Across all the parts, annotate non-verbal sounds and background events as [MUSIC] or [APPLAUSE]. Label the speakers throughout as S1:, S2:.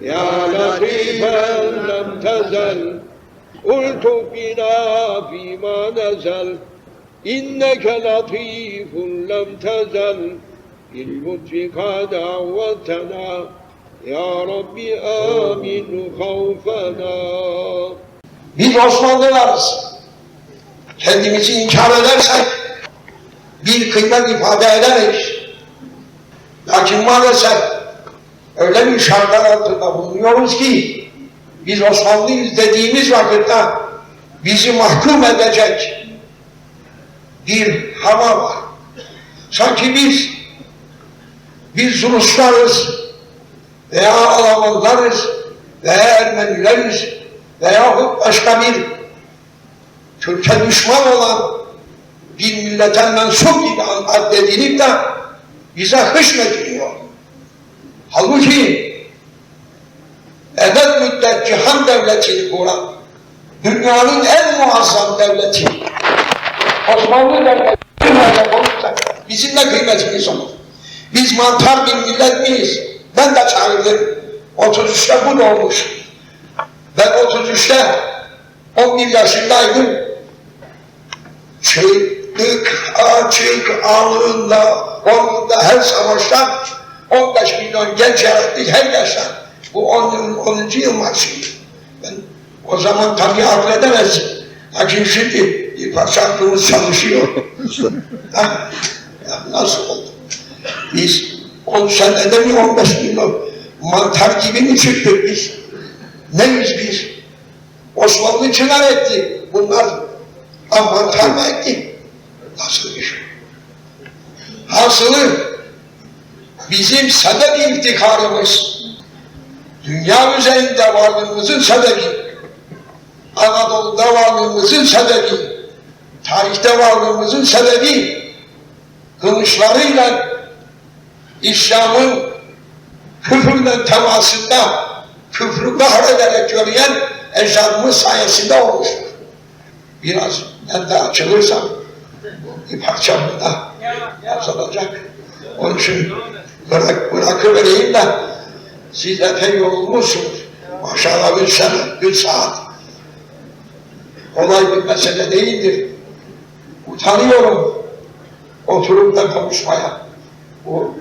S1: يا لطيفا لم تزل قلت بنا فيما نزل إنك لطيف لم تزل باللطف قد عودتنا يا رب آمن خوفنا
S2: Biz Osmanlılarız. Kendimizi inkar edersek bir kıymet ifade edemeyiz. Lakin maalesef öyle bir şartlar altında bulunuyoruz ki biz Osmanlıyız dediğimiz vakitte bizi mahkum edecek bir hava var. Sanki biz biz Ruslarız veya Almanlarız veya Ermenileriz veyahut başka bir Türkiye düşman olan bir millete mensup gibi addedilip de bize hışmediliyor. Halbuki ebed müddet cihan devletini kuran dünyanın en muazzam devleti Osmanlı devleti konuşsak bizim de kıymetimiz olur. Biz mantar bir millet miyiz? Ben de çağırdım. 33'te bu doğmuş. Ben 33'te 11 yaşındaydım. Çıktık açık alında, onunda her savaştan 15 milyon genç yarattık her yaştan. Bu 10 yıl, 10. yıl marşıydı. Ben o zaman tabii akledemezsin. Lakin şimdi bir parça aklımız çalışıyor. Ha? Ya nasıl oldu? Biz 10 senede mi 15 milyon mantar gibi mi çıktık biz? Neyiz biz? Osmanlı çınar etti. Bunlar mantar mı etti? Nasıl iş? Hasılı bizim sebep iftikarımız dünya üzerinde varlığımızın sebebi Anadolu'da varlığımızın sebebi tarihte varlığımızın sebebi kılıçlarıyla İslam'ın küfürle temasında küfrü kahrederek yürüyen ecdadımız sayesinde olmuştur. Biraz ben de açılırsam bir parça burada yazılacak. Onun için bırak, bırakıvereyim de siz epey yorulmuşsunuz. Maşallah bir sene, bir saat. Kolay bir mesele değildir. Utanıyorum oturup da konuşmaya. O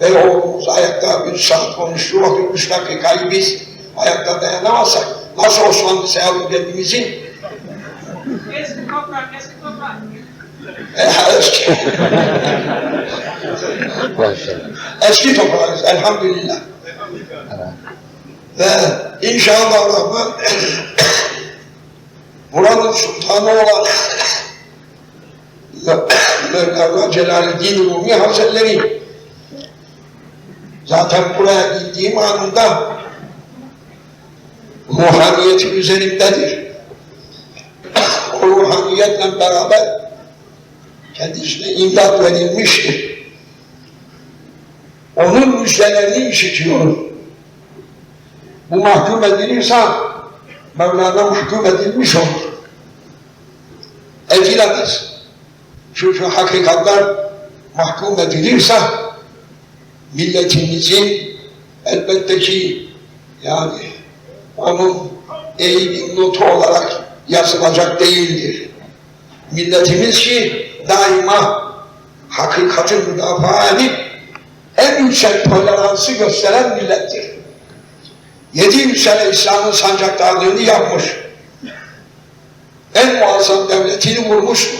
S2: ve oğlumuz ayakta bir saat konuştu, üç dakikayı biz ayakta dayanamazsak nasıl Osmanlı sayalım kendimizi?
S3: Eski toprak, eski toprak.
S2: Eski toprağız elhamdülillah. Ve inşallah Rahman [COUGHS] buranın sultanı olan Mevlana Celaleddin Rumi Hazretleri zaten buraya gittiğim anında ruhaniyeti üzerimdedir. [COUGHS] O ruhaniyetle beraber kendisine imdat verilmiştir. Onun müjdelerini işitiyorum. Bu mahkum edilirse Mevlana mahkum edilmiş olur. Edilemez. Çünkü hakikatler mahkum edilirse milletimizin elbette ki yani onun iyi bir notu olarak yazılacak değildir. Milletimiz ki daima hakikati müdafaa edip en yüksek toleransı gösteren millettir. Yedi yüksele İslam'ın sancaktarlığını yapmış. En muazzam devletini vurmuştur.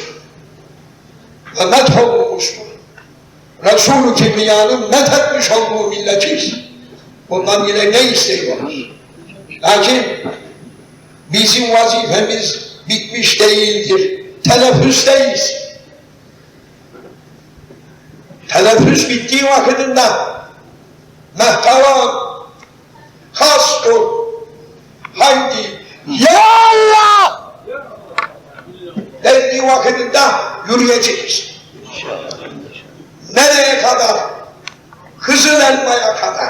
S2: Ve metholunmuştur. Resul-ü Kibriyan'ın methetmiş olduğu milletiyiz. Bundan yine ne isteyiyoruz? Lakin bizim vazifemiz bitmiş değildir. Teneffüsteyiz. Teneffüs bittiği vakitinde mehteram hastur haydi ya Allah dediği vakitinde yürüyeceğiz. Nereye kadar? Kızıl elmaya kadar.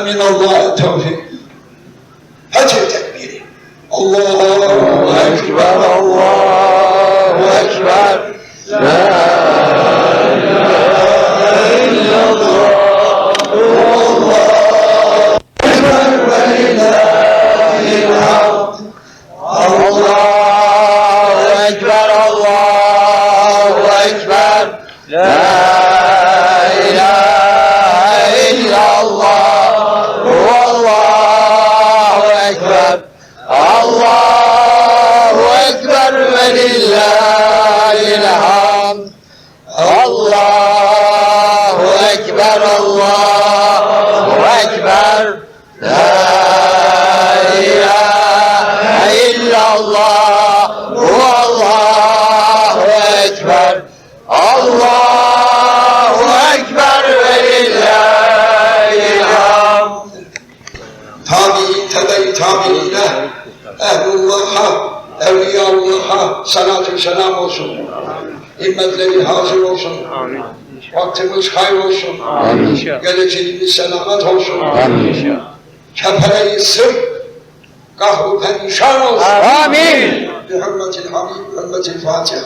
S2: Ve minallahi tevfik. Hacı tekbir.
S1: Allahu Ekber, Allahu Ekber. La Ekber, Allahu Ekber. La tabi'ine, ehlullah'a, evliyaullah'a salatü selam olsun. Himmetleri hazır olsun. Vaktimiz hayır olsun. Geleceğimiz selamet olsun. Kefere-i sır, kahru perişan olsun.
S2: Amin.
S1: Bi hürmetil Habib, hürmetil Fatiha.